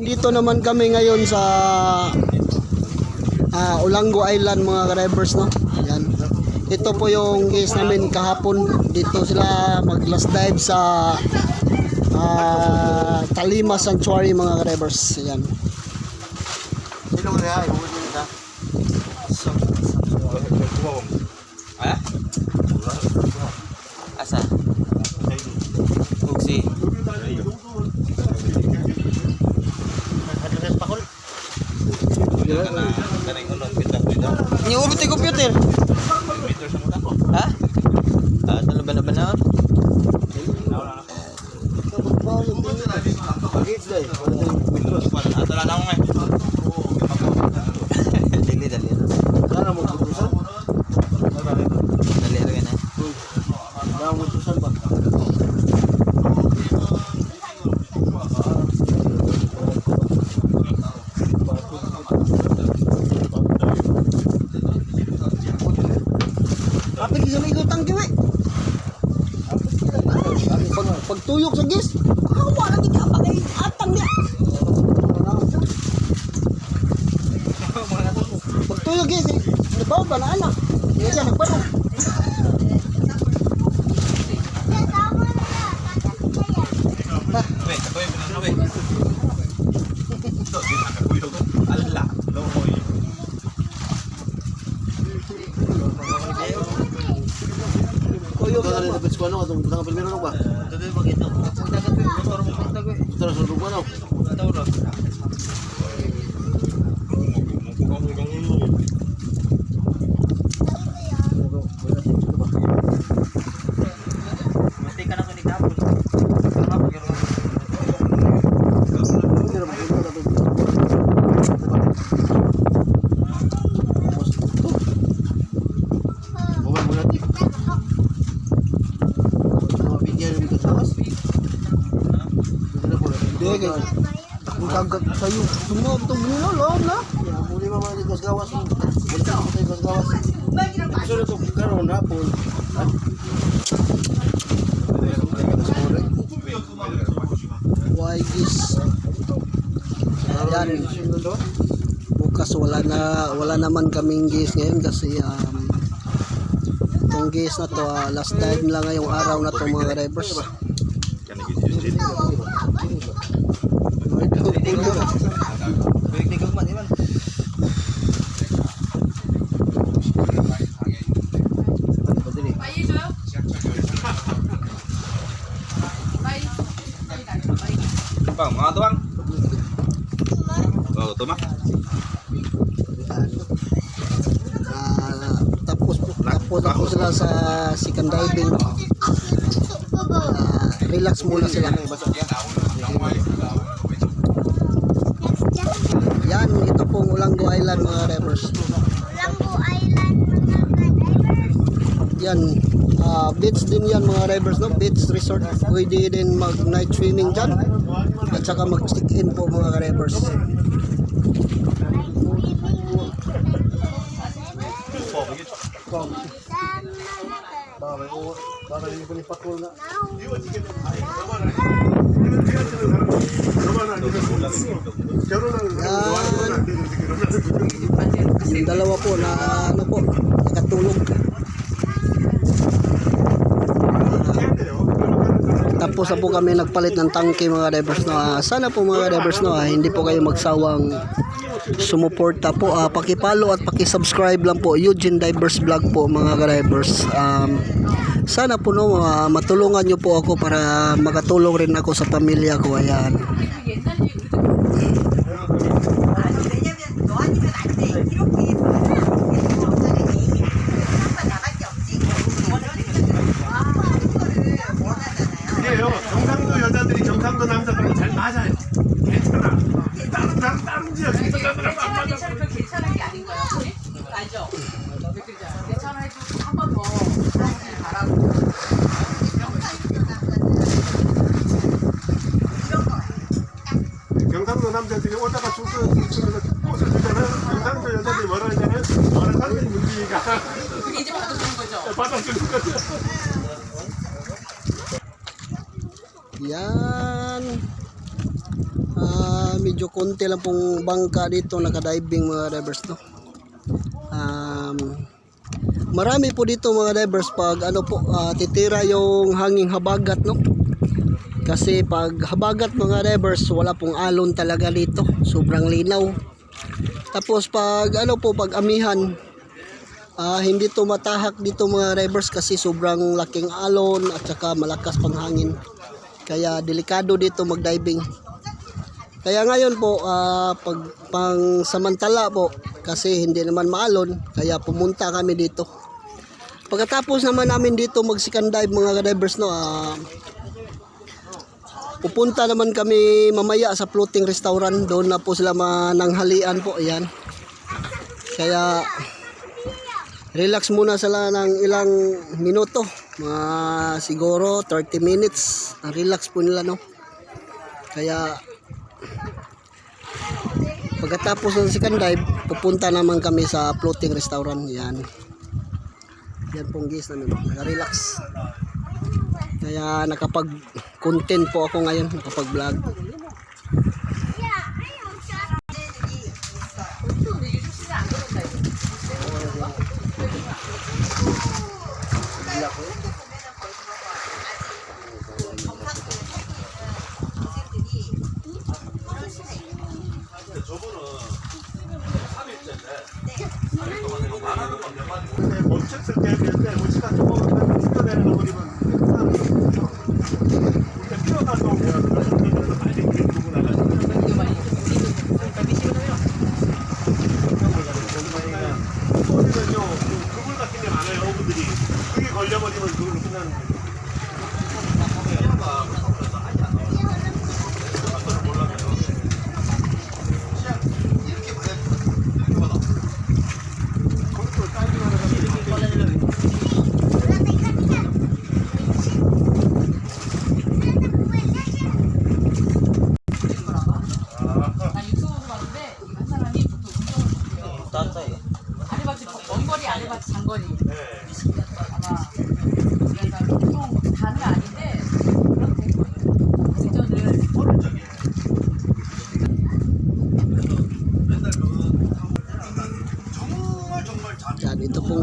Dito naman kami ngayon sa ah, Ulango Island mga drivers no. Yan. Ito po yung case namin kahapon. Dito sila mag last dive sa ah, Talima Sanctuary mga drivers. Yan. Sino kaya? Ibuhin mo na. Ha? Asa? Ugsi. Hadlakas pakol. Kaning ulong kita kita. Ni urut computer. Meter sa mata ko. Ha? Ah, dala ba na ba na? Pagits day. Ato na nang eh. Dili dali. Sana mo tutusan. Dali rin na. Sana mo tutusan ba? Kapit sa may utang kiwi. Pag, pagtuyok sa gis, kawa lagi ka pagay atang niya. Pagtuyok gis. Nabaw ba na anak? Hindi siya nagpanong. Wait, ako yung pinano eh. Ito, di nakakuyo ko. Ala, lokoy. Tuyok Ito na rin dapat ko ano, atong putang pilmero no ba? Ito din magito. Ang dagat ko, motor mo punta ko eh. Ito na sundog mo ano. Ito ro. Mati ka na ko ni kapon. Sama pag yun. Hindi na magpunta na ito. Buwan mo natin. Mga bigyan ng mga tawas. Hindi na po. Hindi, kay- Ang kagat sa'yo. Sunog itong bunilo, loob na. Muli mama di kos gawas. Muli ko tayo kos gawas. Gusto na ito karoon hapon. Ha? Why gis? Yan. Bukas wala na wala naman kaming gis ngayon kasi um, itong gis na to ah, last time lang ngayong araw na to mga drivers. Bang, mga tuwang. Oh, tuma. Ah, tapos po, tapos ako sila sa second diving. Relax muna sila. Yan, ito pong Ulango Island mga drivers. Lambo Island mga ka-driver. Yan, ah, beach din yan mga drivers, no? Beach resort. Pwede din mag night swimming dyan. At saka mag stick in po mga drivers. Para yung panipakol na. Yan. Yung dalawa po na ano po, nakatulog. Tapos na po kami nagpalit ng tangke mga drivers no. Ah, sana po mga drivers no, ah, hindi po kayo magsawang sumuporta po. Ah, paki-follow at paki-subscribe lang po Eugene Divers Vlog po mga drivers. Um, sana po no ah, matulungan niyo po ako para makatulong rin ako sa pamilya ko. Ayan. 경상도 여자들이 뭐라 하냐면 너는 상당히 문제가 그게 이제 받아주는 거죠? 받아주는 거죠 Yan. Ah, medyo konti lang pong bangka dito nakadiving mga divers no. Um, marami po dito mga divers pag ano po ah, titira yung hanging habagat no. Kasi pag habagat mga divers wala pong alon talaga dito. Sobrang linaw. Tapos pag ano po pag amihan ah, hindi to matahak dito mga divers kasi sobrang laking alon at saka malakas pang hangin. Kaya delikado dito mag-diving. Kaya ngayon po, ah, pag pang samantala po, kasi hindi naman maalon, kaya pumunta kami dito. Pagkatapos naman namin dito mag second dive mga divers no, ah, pupunta naman kami mamaya sa floating restaurant. Doon na po sila mananghalian po, ayan. Kaya relax muna sila ng ilang minuto. Mga siguro 30 minutes. Ang relax po nila no? Kaya pagkatapos ng second dive pupunta naman kami sa floating restaurant. Yan yan pong guys namin. Relax kaya nakapag content po ako ngayon nakapag vlog 근데 멈췄을 때 그때 우치가 조 చూడుకున్నాను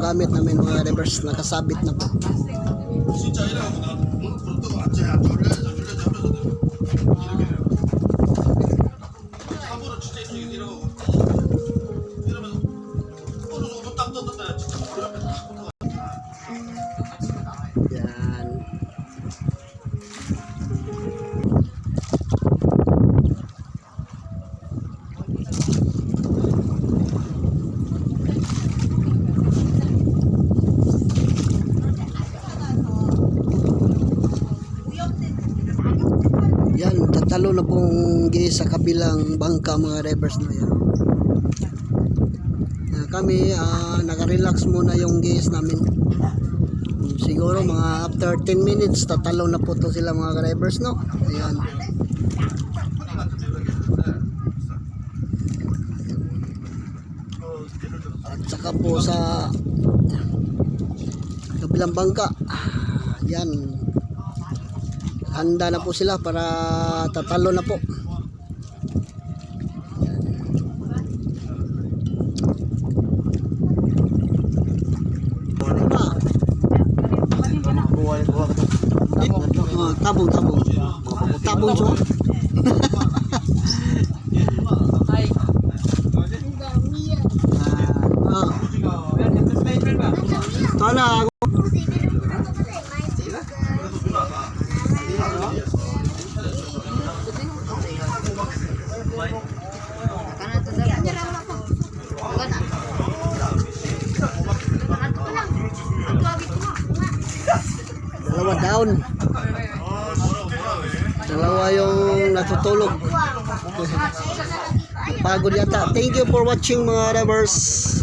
gamit namin mga reverse nakasabit na po tatalo na pong gi sa kabilang bangka mga drivers na yan. Na kami, ah, naka-relax muna yung gas namin. Siguro mga after 10 minutes, tatalo na po to sila mga drivers, no? Ayan. At saka po sa kabilang bangka, yan, handa na po sila para tatalo na po Ah, tabong tabong tabong so 아이 ah tala ako dalawa down. Dalawa yung natutulog. Pagod yata. Thank you for watching mga lovers